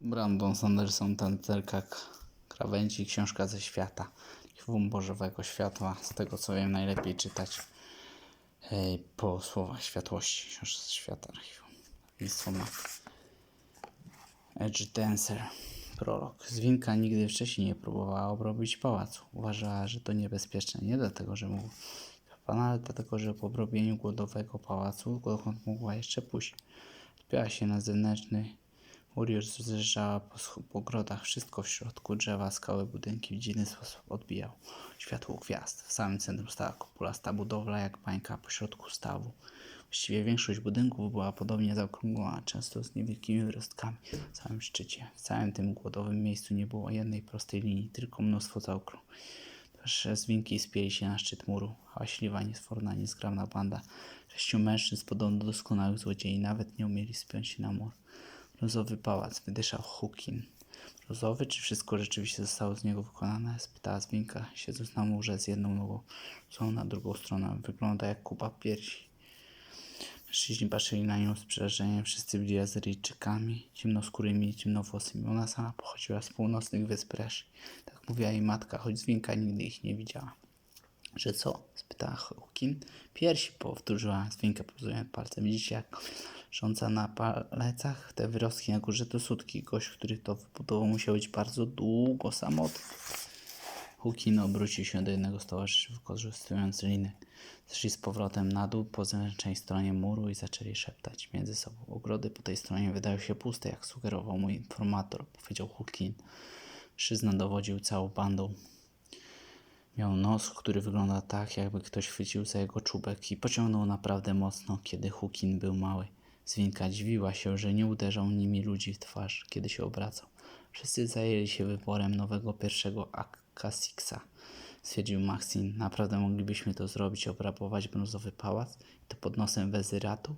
Brandon Sanderson, tancerka krawędzi, książka ze świata. Wum Bożowego Światła, z tego co wiem, najlepiej czytać e, po słowach światłości, książka ze świata. Listwo ma Edge Dancer. Prolog. Zwinka nigdy wcześniej nie próbowała obrobić pałacu. Uważała, że to niebezpieczne nie dlatego, że mógł pana, ale dlatego, że po obrobieniu głodowego pałacu, dokąd mogła jeszcze pójść. Spiała się na zewnętrzny mur, już po, po ogrodach. Wszystko w środku, drzewa, skały, budynki w dziwny sposób odbijał. Światło gwiazd. W samym centrum stała kopulasta budowla jak bańka pośrodku stawu. Właściwie większość budynków była podobnie zaokrąglona, często z niewielkimi wyrostkami w samym szczycie. W całym tym głodowym miejscu nie było jednej prostej linii, tylko mnóstwo zaokrąg. Trzy zwinki spięli się na szczyt muru. Hałaśliwa, niesforna, niezgrabna banda. Sześciu mężczyzn podobno doskonałych złodziei nawet nie umieli spiąć się na mur. Brązowy pałac, wydyszał Hukin. Brązowy, czy wszystko rzeczywiście zostało z niego wykonane? spytała zwinka, siedząc na murze z jedną nogą, są na drugą stronę. Wygląda jak kupa piersi. Mężczyźni patrzyli na nią z przerażeniem. Wszyscy byli Azyryjczykami, ciemnoskórymi i ciemnowłosymi. Ona sama pochodziła z północnych wysp. Tak mówiła jej matka, choć zwinka nigdy ich nie widziała. Że co? spytała Hukin. Piersi, powtórzyła zwinka, pozując palcem. Widzicie, jak rządza na palecach? Te wyrostki na górze to sutki. Gość, który to wybudował, musiał być bardzo długo samotny. Hukin obrócił się do jednego z towarzyszy, wykorzystując liny. Zeszli z powrotem na dół po zewnętrznej stronie muru i zaczęli szeptać między sobą. Ogrody po tej stronie wydają się puste, jak sugerował mój informator, powiedział Hukin. Mężczyzna dowodził całą bandą. Miał nos, który wygląda tak, jakby ktoś chwycił za jego czubek i pociągnął naprawdę mocno, kiedy Hukin był mały. Zwinka dziwiła się, że nie uderzał nimi ludzi w twarz, kiedy się obracał. Wszyscy zajęli się wyborem nowego pierwszego Akasiksa. Stwierdził Maxin, naprawdę moglibyśmy to zrobić, obrabować brązowy pałac i to pod nosem wezyratu?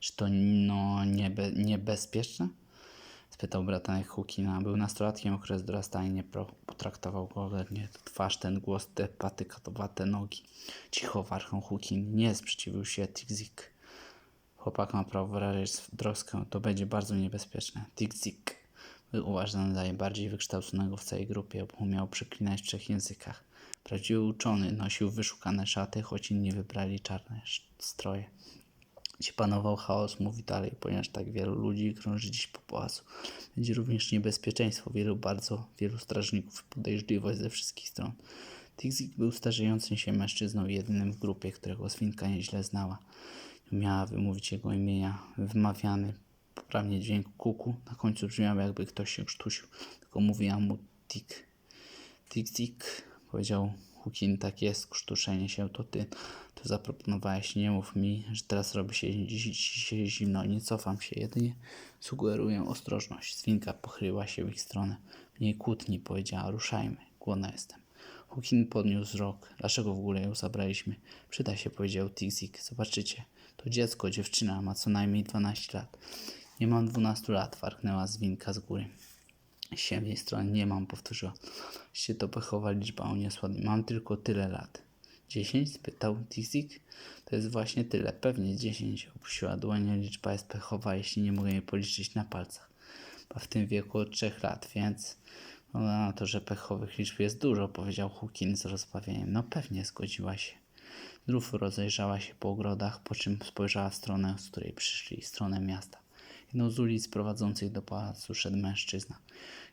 Czy to no niebe, niebezpieczne? Spytał bratanek Hukina. Był nastolatkiem, okres dorastania nie potraktował go godnie. Twarz, ten głos, te patykatowate nogi. Cicho warką Hukin. Nie sprzeciwił się Tikzik. Chłopak ma prawo wyrazić troskę. To będzie bardzo niebezpieczne. Tikzik był uważany za najbardziej wykształconego w całej grupie. Umiał przeklinać w trzech językach. Prawdziwy uczony nosił wyszukane szaty, choć inni wybrali czarne stroje. Gdzie panował chaos, mówi dalej, ponieważ tak wielu ludzi krąży dziś po pałacu. Będzie również niebezpieczeństwo, wielu bardzo, wielu strażników, podejrzliwość ze wszystkich stron. Tixik był starzejącym się mężczyzną jedynym w grupie, którego Swinka nieźle znała. Nie umiała wymówić jego imienia, wymawiany poprawnie dźwięk kuku, na końcu brzmiał jakby ktoś się krztusił, tylko mówiła mu tik. Tik-tik, powiedział Hukin, tak jest, krztuszenie się, to ty. To zaproponowałeś, nie mów mi, że teraz robi się dzisiaj zimno, nie cofam się, jedynie sugeruję ostrożność. Zwinka pochyliła się w ich stronę. Mniej kłótni, powiedziała, ruszajmy, głodna jestem. Hukin podniósł wzrok. Dlaczego w ogóle ją zabraliśmy? Przyda się, powiedział Tixik. Zobaczycie, to dziecko, dziewczyna, ma co najmniej 12 lat. Nie mam 12 lat, warknęła zwinka z góry. Z ciemnej strony nie mam, powtórzyła. Się to pechowa liczba uniosła. Mam tylko tyle lat. Dziesięć? spytał Tizik. To jest właśnie tyle, pewnie dziesięć. Opuściła dłoń, liczba jest pechowa, jeśli nie mogę jej policzyć na palcach. Ba w tym wieku od trzech lat, więc wygląda na to, że pechowych liczb jest dużo, powiedział Hukin z rozbawieniem. No pewnie, zgodziła się. Znów rozejrzała się po ogrodach, po czym spojrzała w stronę, z której przyszli, stronę miasta. Jedną z ulic prowadzących do pałacu szedł mężczyzna.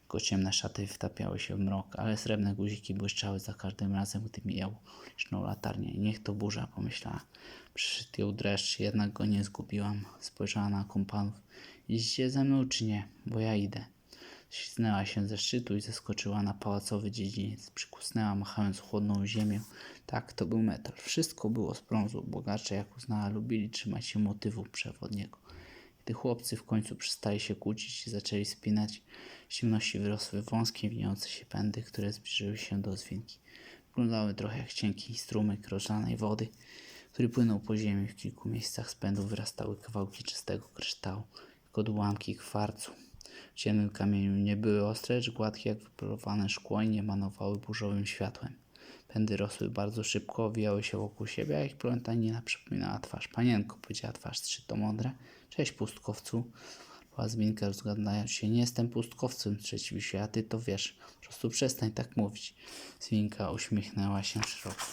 Jego ciemne szaty wtapiały się w mrok, ale srebrne guziki błyszczały za każdym razem, gdy mijał liczną latarnię. Niech to burza, pomyślała. Przyszedł ją dreszcz, jednak go nie zgubiłam. Spojrzała na kompanów. Idziecie ze mną czy nie? Bo ja idę. Śliznęła się ze szczytu i zeskoczyła na pałacowy dziedziniec. Przykusnęła, machając chłodną ziemię. Tak, to był metal. Wszystko było z brązu. Bogacze, jak uznała, lubili trzymać się motywu przewodniego. Gdy chłopcy w końcu przestali się kłócić i zaczęli spinać, z ciemności wyrosły wąskie, winiące się pędy, które zbliżyły się do zwinki. Wyglądały trochę jak cienki strumyk rozlanej wody, który płynął po ziemi. W kilku miejscach z pędów wyrastały kawałki czystego kryształu, jak odłamki kwarcu. W ciemnym kamieniu nie były ostre, lecz gładkie jak wypolowane szkło i nie emanowały burzowym światłem. Pędy rosły bardzo szybko, owijały się wokół siebie, a ich plątanina przypominała twarz. Panienko, powiedziała twarz, czy to mądre? Cześć, pustkowcu. Była zwinka rozgadając się. Nie jestem pustkowcem, sprzeciwił się, ty to wiesz. Po prostu przestań tak mówić. Zwinka uśmiechnęła się szeroko.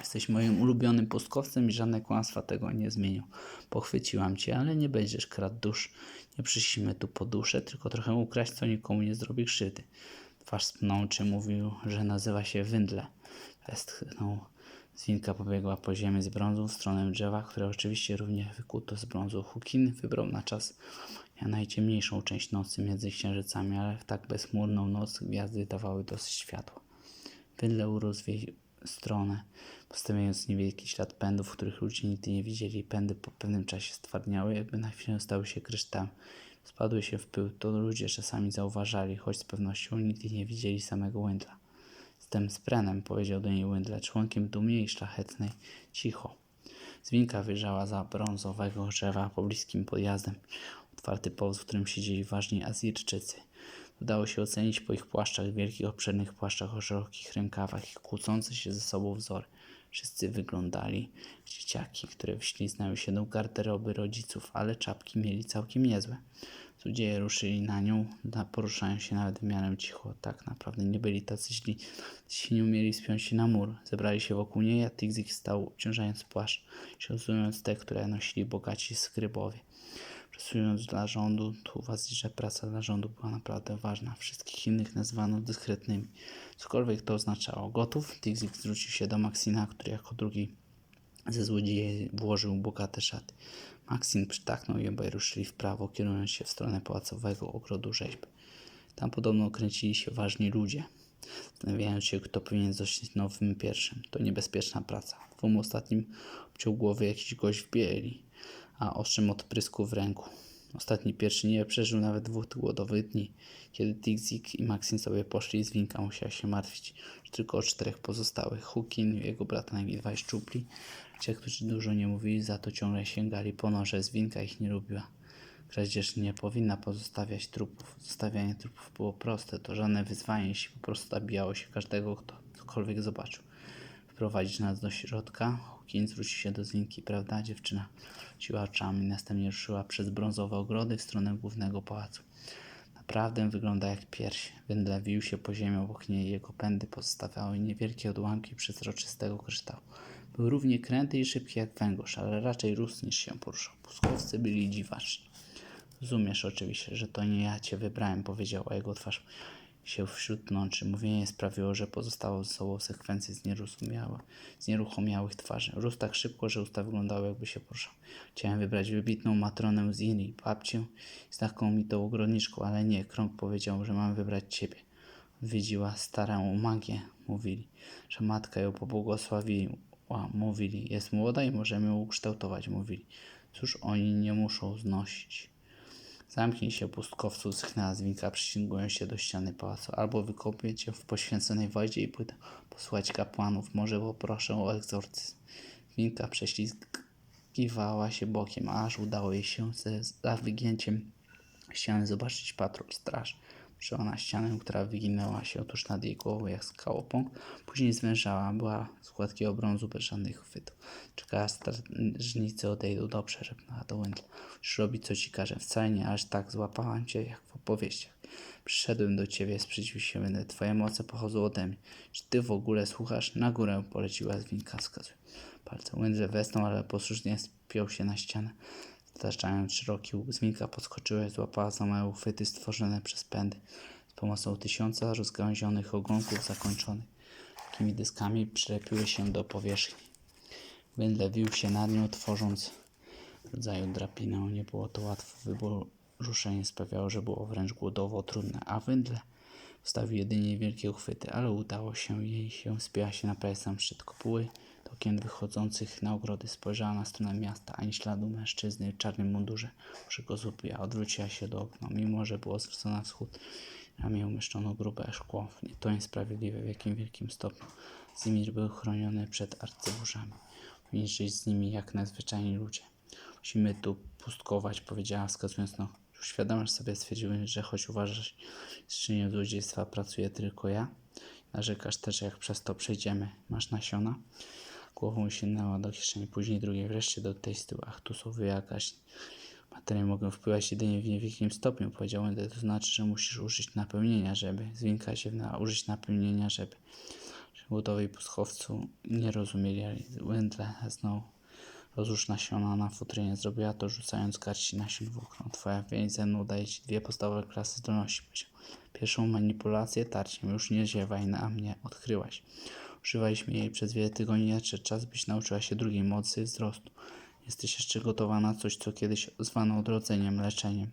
Jesteś moim ulubionym pustkowcem i żadne kłamstwa tego nie zmienią. Pochwyciłam cię, ale nie będziesz kradł dusz. Nie przyszliśmy tu po duszę, tylko trochę ukraść, co nikomu nie zrobi krzywdy. Twarz spnączy mówił, że nazywa się Wędle. Westchnął. Zwinka pobiegła po ziemi z brązu w stronę drzewa, które oczywiście również wykuto z brązu. Hukin wybrał na czas ja najciemniejszą część nocy między księżycami, ale w tak bezchmurną noc gwiazdy dawały dosyć światła. Wydle stronę, postawiając niewielki ślad pędów, których ludzie nigdy nie widzieli. Pędy po pewnym czasie stwardniały, jakby na chwilę stały się kryształem. Spadły się w pył. To ludzie czasami zauważali, choć z pewnością nigdy nie widzieli samego Wędla. Jestem z Prenem, powiedział do niej Wędle, członkiem dumie i szlachetnej. Cicho. Zwinka wyjrzała za brązowego drzewa pobliskim podjazdem. Otwarty powóz, w którym siedzieli ważni Azirczycy. Udało się ocenić po ich płaszczach, wielkich obszernych płaszczach o szerokich rękawach i kłócące się ze sobą wzory. Wszyscy wyglądali dzieciaki, które wśliznały się do garderoby rodziców, ale czapki mieli całkiem niezłe. Ludzie ruszyli na nią, poruszają się nawet w miarę cicho. Tak naprawdę nie byli tacy źli, jeśli nie umieli spiąć się na mur. Zebrali się wokół niej, a Tigzik stał obciążając płaszcz, szacując te, które nosili bogaci skrybowie. Pracując dla rządu, tu uważać, że praca dla rządu była naprawdę ważna. Wszystkich innych nazwano dyskretnymi. Cokolwiek to oznaczało. Gotów? Tigzik zwrócił się do Maxina, który jako drugi ze złodziei włożył bogate szaty. Maksin przytaknął i obaj ruszyli w prawo, kierując się w stronę pałacowego ogrodu rzeźby. Tam podobno kręcili się ważni ludzie, zastanawiając się, kto powinien zostać nowym pierwszym. To niebezpieczna praca. Dwóm ostatnim obciął głowy jakiś gość w bieli, a ostrzem odprysku w ręku. Ostatni pierwszy nie przeżył nawet dwóch głodowych dni. Kiedy Tigzik i Maxin sobie poszli, Zwinka musiała się martwić, że tylko o czterech pozostałych. Hukin, jego brat i dwaj szczupli, ci, którzy dużo nie mówili, za to ciągle sięgali po noże. Zwinka ich nie lubiła. Kradzież nie powinna pozostawiać trupów. Zostawianie trupów było proste, to żadne wyzwanie, jeśli po prostu zabijało się każdego, kto cokolwiek zobaczył. Wprowadzić nas do środka. Hukin zwrócił się do Zwinki, prawda? Dziewczyna rzuciła oczami, następnie ruszyła przez brązowe ogrody w stronę głównego pałacu. Naprawdę wygląda jak pierś. Wędle wił się po ziemi obok niej, jego pędy pozostawiały niewielkie odłamki przezroczystego kryształu. Był równie kręty i szybki jak węgorz, ale raczej rósł niż się poruszał. Puskowcy byli dziwaczni. Rozumiesz oczywiście, że to nie ja cię wybrałem, powiedział, a jego twarz się wśród mączy. Mówienie sprawiło, że sobą sekwencje z, nieruchomiałych twarzy. Rósł tak szybko, że usta wyglądały jakby się poruszał. Chciałem wybrać wybitną matronę z Indii, babcię i znakomitą ogrodniczką, ale nie. Krąg powiedział, że mam wybrać ciebie. Odwiedziła starą magię, mówili, że matka ją pobłogosławiła, mówili, jest młoda i możemy ją ukształtować, mówili. Cóż oni nie muszą znosić. Zamknij się, pustkowcu, schnęła zwinka, przyciągując się do ściany pałacu. Albo wykopię cię w poświęconej wodzie i pójdę posłać kapłanów. Może poproszę o egzorcyzm. Zwinka prześlizgiwała się bokiem, aż udało jej się ze za wygięciem ściany zobaczyć patrol straż. Przyszła na ścianę, która wyginęła się tuż nad jej głową jak skałopąk. Później zwężała, była z gładkiego brązu bez żadnych chwytów. Czekała, strażnicy odejdą dobrze, szepnęła do Wendla. Musisz robić, co ci każę. Wcale nie aż tak złapałam cię, jak w opowieściach. Przyszedłem do ciebie, sprzeciwił się Wendel. Twoje moce pochodzą ode mnie. Czy ty w ogóle słuchasz? Na górę poleciła zwinka, wskazując. Palce Wendel westnął, ale posłusznie spiął się na ścianę. Zataczając szeroki łuk, zwinka podskoczyła i złapała za małe uchwyty stworzone przez pędy. Z pomocą tysiąca rozgałęzionych ogonków zakończonych takimi dyskami przylepiły się do powierzchni. Wędle wił się nad nią, tworząc rodzaju drapinę. Nie było to łatwo. Wybór ruszenie sprawiało, że było wręcz głodowo trudne, a wędle wstawił jedynie wielkie uchwyty, ale udało się jej się, spięła się na prawie sam szczyt kopuły, do okien wychodzących na ogrody. Spojrzała na stronę miasta, ani śladu mężczyzny w czarnym mundurze przy go zupiła. Odwróciła się do okna, mimo że było zwrócone na wschód. Ramię umieszczono grube szkło. To niesprawiedliwe w jakim wielkim stopniu. Zimir był chroniony przed arcyburzami. Powinni żyć z nimi jak najzwyczajni ludzie. Musimy tu pustkować, powiedziała, wskazując na Uświadamiasz sobie, stwierdziłem, że choć uważasz, że czynię złodziejstwa pracuje tylko ja. Narzekasz też, jak przez to przejdziemy. Masz nasiona? Głową sięgnęła do kieszeni, później drugiej, wreszcie do tej z tyłu. Ach, tu są wyjakaś. Baterie mogą wpływać jedynie w niewielkim stopniu, powiedział Wendel. To znaczy, że musisz użyć napełnienia, żeby. Zwinka się na użyć napełnienia, żeby. Budowie pustkowcu nie rozumieli. Wendle znowu rozłóż nasiona na futrynie. Zrobiła to, rzucając garści nasion w okno. Twoja więź ze mną daje ci dwie podstawowe klasy zdolności. Pierwszą manipulację tarciem. Już nie ziewaj na mnie. Odkryłaś. Używaliśmy jej przez wiele tygodni, lecz czas byś nauczyła się drugiej mocy wzrostu. Jesteś jeszcze gotowa na coś, co kiedyś zwano odrodzeniem, leczeniem.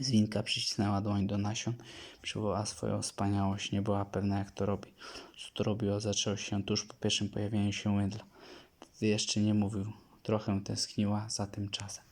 Zwinka przycisnęła dłoń do nasion, przywołała swoją wspaniałość, nie była pewna jak to robi. Co to robiło, zaczęło się tuż po pierwszym pojawieniu się Wendla. Wtedy jeszcze nie mówił, trochę tęskniła za tym czasem.